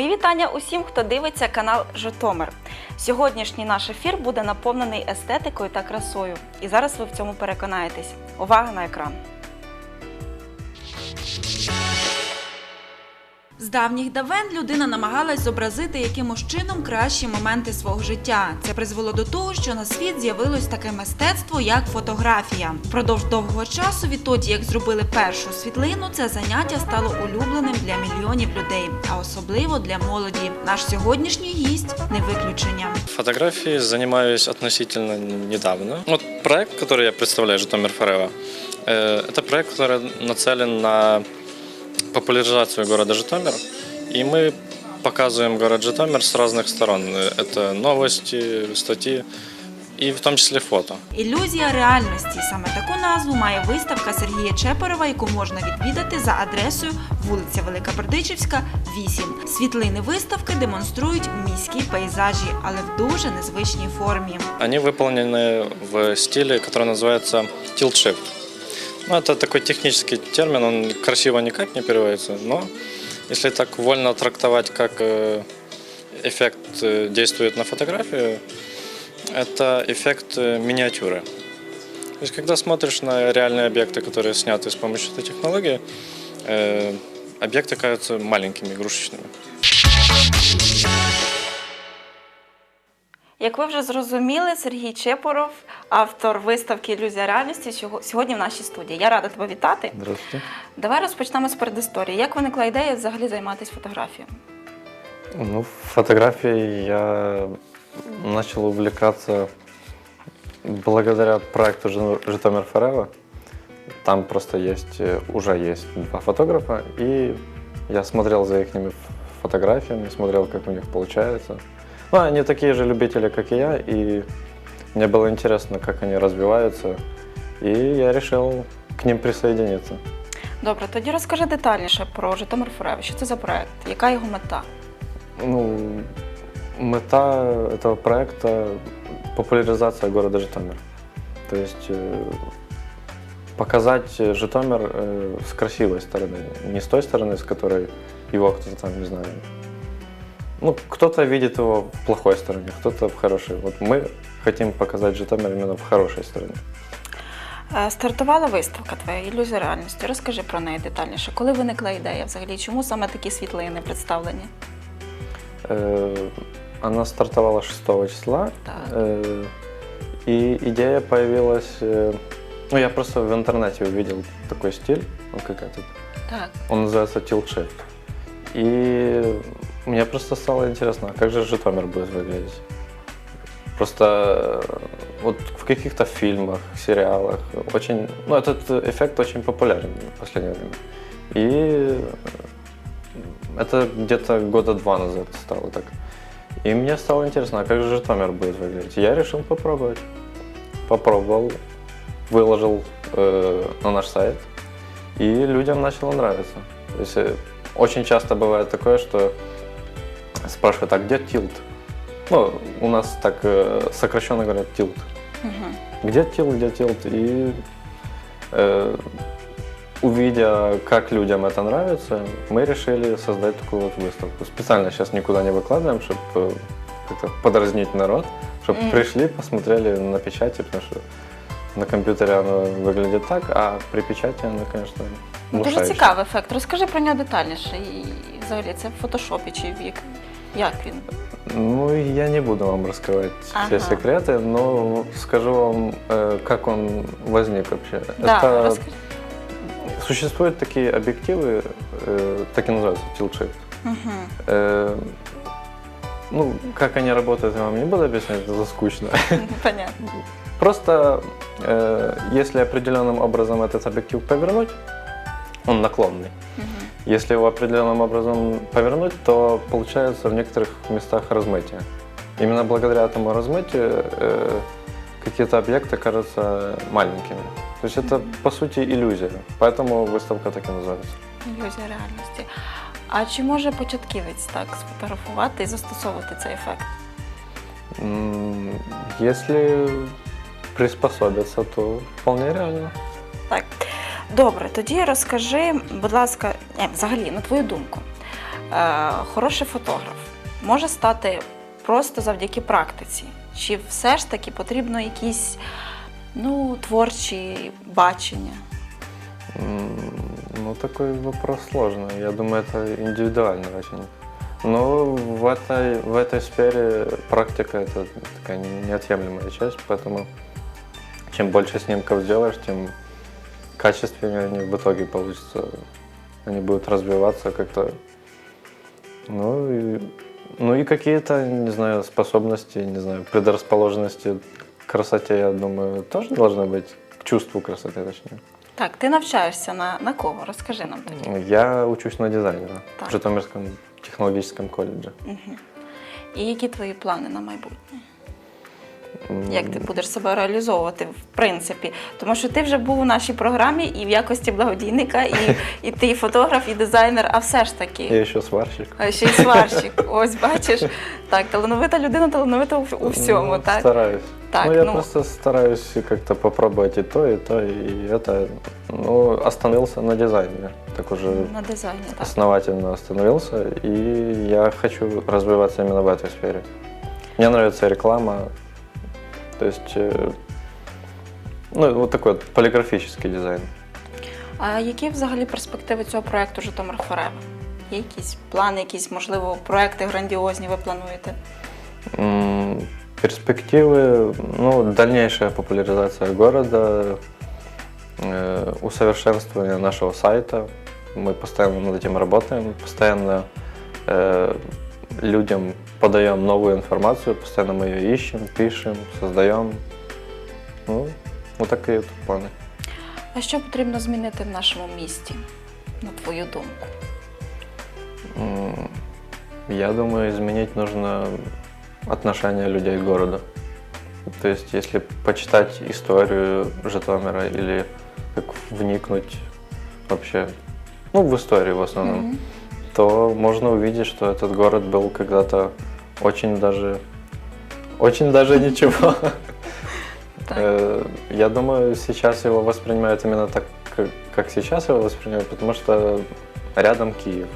Мої вітання усім, хто дивиться канал Житомир. Сьогоднішній наш ефір буде наповнений естетикою та красою. І зараз ви в цьому переконаєтесь. Увага на екран. З давніх давен людина намагалась зобразити якимось чином кращі моменти свого життя. Це призвело до того, що на світ з'явилось таке мистецтво, як фотографія. Впродовж довгого часу, відтоді як зробили першу світлину, це заняття стало улюбленим для мільйонів людей, а особливо для молоді. Наш сьогоднішній гість не виключення. Фотографией занимаюсь относительно недавно. Вот проект, который я представляю, Житомир Форева, э, это проект, который нацелен на популяризацию города Житомир. И мы показываем город Житомир с разных сторон. Э, Это новости, статьи и в том числе фото. Ілюзія реальності. Саме таку назву має виставка Сергія Чепорова, яку можна відвідати за адресою вулиця Велика Бердичівська, 8. Світлини виставки демонструють міські пейзажі, але в дуже незвичній формі. Они выполнены в стиле, который называется tilt shift. Ну, это такой технический термин, он красиво никак не переводится, но если так вольно трактовать, как э, эффект э, действует на фотографию, это эффект э, миниатюры. То есть, когда смотришь на реальные объекты, которые сняты с помощью этой технологии, объекты кажутся маленькими, игрушечными. Як ви вже зрозуміли, Сергій Чепоров, автор виставки Ілюзія реальності, сьогодні в нашій студії. Я рада тебе вітати. Здравствуйте. Давай розпочнемо з передісторії. Як виникла ідея взагалі займатися фотографією? Ну, фотографией я начал увлекаться благодаря проекту Житомир Форева. Там просто есть, э, уже есть два фотографа, и я смотрел за их фотографиями, смотрел, как у них получается. Ну, они такие же любители, как и я, и мне было интересно, как они развиваются, и я решил к ним присоединиться. Добре, тоді розкажи детальніше про Житомир Форева. Що це за проект? Яка його мета? Ну, мета этого проекта – популяризация города Житомир. То есть э, показать Житомир э, с красивой стороны, не с той стороны, с которой его кто-то там, не знаю, ну, кто-то видит его в плохой стороне, кто-то в хорошей. Вот мы хотим показать Житомир именно в хорошей стороне. Е, Стартувала виставка твоя ілюзія реальності. Розкажи про неї детальніше. Коли виникла ідея взагалі? Чому саме такі світлини представлені? Э, Она стартовала 6 числа, Так. Э, И идея появилась... э, Ну, я просто в интернете увидел такой стиль, ну, как этот. Так. Он называется Tilt Shift. И мне просто стало интересно, а как же Житомир будет выглядеть? Просто э, вот в каких-то фильмах, сериалах очень... Ну, этот эффект очень популярен в последнее время. И это где-то года два назад стало так. И мне стало интересно, а как же Житомир будет выглядеть? Я решил попробовать. Попробовал, выложил э, на наш сайт, и людям начало нравиться. То есть э, очень часто бывает такое, что спрашивают, а где тилт? Ну, у нас так э, сокращенно говорят тилт. Угу. Где тилт, где тилт? И э, увидя, как людям это нравится, мы решили создать такую вот выставку. Специально сейчас никуда не выкладываем, чтобы как-то подразнить народ, чтобы Мгм. пришли, посмотрели на печати, потому что на компьютере оно выглядит так, а при печати оно, конечно, Ну, дуже внушающее. цікавий ефект. Розкажи про нього детальніше. І взагалі це в фотошопі чи в як, як він? Ну, я не буду вам рассказывать Ага. все секреты, но скажу вам, э, как он возник вообще. Да, Это розкажи. Существуют такие объективы, э, так и называются, tilt shift. Угу. Э, ну, как они работают, я вам не буду объяснять, это скучно. Понятно. Просто э, если определенным образом этот объектив повернуть, он наклонный. Угу. Если его определенным образом повернуть, то получается в некоторых местах размытие. Именно благодаря этому размытию э, какие-то объекты кажутся маленькими. То есть это, по сути, иллюзия. Поэтому выставка так и называется. Ілюзія реальності. А чи може початківець так сфотографувати і застосовувати цей ефект? М, Если приспособиться, то вполне реально. Так. Добре, тоді розкажи, будь ласка, е, взагалі, на твою думку, е, хороший фотограф може стати просто завдяки практиці? Чи все ж таки потрібно якісь ну, творчі бачення? М, Ну, такой вопрос сложный. Я думаю, это индивидуально очень. Но в этой, в этой сфере практика – это такая неотъемлемая часть, поэтому чем больше снимков сделаешь, тем качественнее они в итоге получатся. Они будут развиваться как-то. Ну и, ну и какие-то, не знаю, способности, не знаю, предрасположенности к красоте, я думаю, тоже должны быть, к чувству красоты, точнее. Так, ти навчаєшся на, на кого? Розкажи нам тоді. Я учусь на дизайнера Так. в Житомирском технологическом колледже. Мгм. І які твої плани на майбутнє? Як ти будеш себе реалізовувати в принципі? Тому що ти вже був у нашій програмі і в якості благодійника, і, і ти і фотограф, і дизайнер, а все ж таки. Я еще сварщик. А ще й сварщик. Ось бачиш. Так, талановита людина, талановита у, у всьому, Ну, так? Стараюсь. Так, ну, я ну- просто стараюсь как-то попробовать и то, и то, и это. Ну, остановился на дизайне. Так уже На дизайні, так. основательно остановился, и я хочу развиваться именно в этой сфере. Мне нравится реклама, то есть, э, ну, вот такой вот полиграфический дизайн. А які взагалі перспективи цього проекту Житомир Форева? Є якісь плани, якісь, можливо, проекти грандіозні ви плануєте? М, Перспективы, ну, дальнейшая популяризация города, э, усовершенствование нашего сайта. Мы постоянно над этим работаем, постоянно э, людям подаем новую информацию, постоянно мы ее ищем, пишем, создаем. Ну, вот такие вот планы. А що потрібно змінити в нашому місті, на твою думку? Я думаю, изменить нужно отношение людей к городу. То есть, если почитать историю Житомира или как вникнуть вообще, ну, в историю в основном, Мгм. То можно увидеть, что этот город был когда-то очень даже, очень даже ничего. Э, Я думаю, сейчас его воспринимают именно так, как- сейчас его воспринимают, потому что рядом Киев.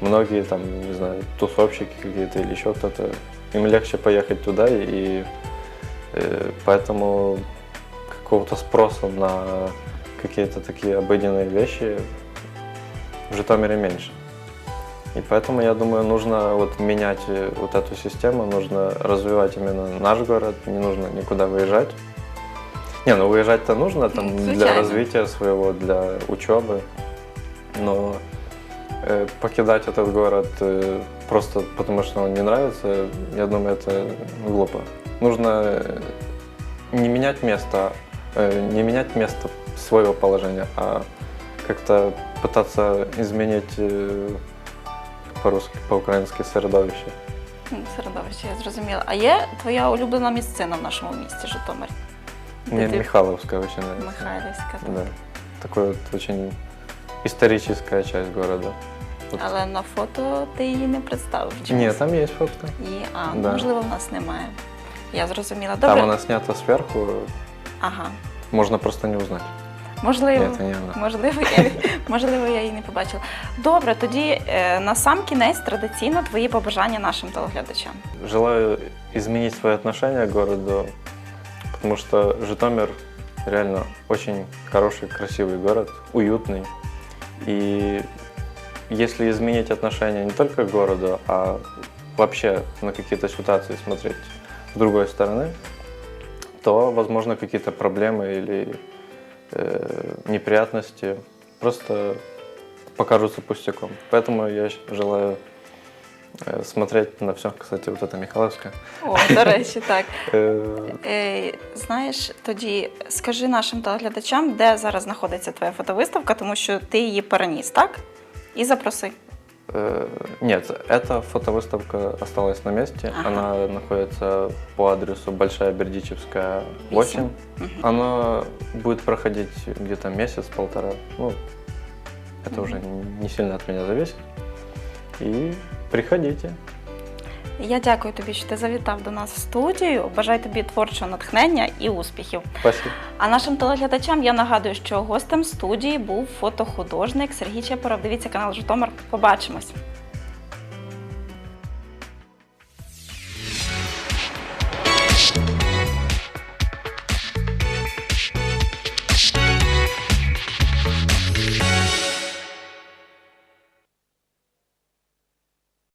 Многие там, не знаю, тусовщики какие-то или еще кто-то, им легче поехать туда, и э, поэтому какого-то спроса на какие-то такие обыденные вещи в Житомире меньше. И поэтому, я думаю, нужно вот менять э, вот эту систему, нужно развивать именно наш город, не нужно никуда выезжать. Не, ну выезжать-то нужно там Ну, для случайно. развития своего, для учебы, но э, покидать этот город э, просто потому, что он не нравится, я думаю, это глупо. Нужно э, не менять место, э, не менять место своего положения, а как-то пытаться изменить по-русски, по-украински середовище. Середовище, я зрозуміла. А є твоя улюблена місцина в нашому місті Житомир? Мне ти- Михайловская очень нравится. Михайлівська. так. Да. Такой вот очень историческая часть города. Вот. Але на фото ти її не представив. чомусь. Нет, там есть фотка. Є, а, Да. можливо, в нас немає. Я зрозуміла. Добре. Там она снята сверху, Ага. можно просто не узнать. Можливо. Нет, это не она. Можливо, я, можливо, я її не побачила. Добре, тоді е, на сам кінець традиційно твої побажання нашим телеглядачам. Желаю изменить свое отношение к городу, потому что Житомир реально очень хороший, красивый город, уютный. И если изменить отношение не только к городу, а вообще на какие-то ситуации смотреть с другой стороны, то, возможно, какие-то проблемы или э, неприятности просто покажутся пустяком. Поэтому я щ- желаю э, смотреть на все. Кстати, вот это Михайловская. О, до речі, так. Э, Е, знаєш, тоді скажи нашим телеглядачам, де зараз знаходиться твоя фотовиставка, тому що ти її переніс, так? І запроси. Э, Нет, эта фотовыставка осталась на месте. Ага. Она находится по адресу Большая Бердичевская, 8. Восемь. Мгм. Она будет проходить где-то месяц-полтора. Ну, это уже не сильно от меня зависит. И приходите. Я дякую тобі, що ти завітав до нас в студію. Бажаю тобі творчого натхнення і успіхів. Спасибо. А нашим телеглядачам я нагадую, що гостем студії був фотохудожник Сергій Чепоров. Дивіться канал Житомир. Побачимось.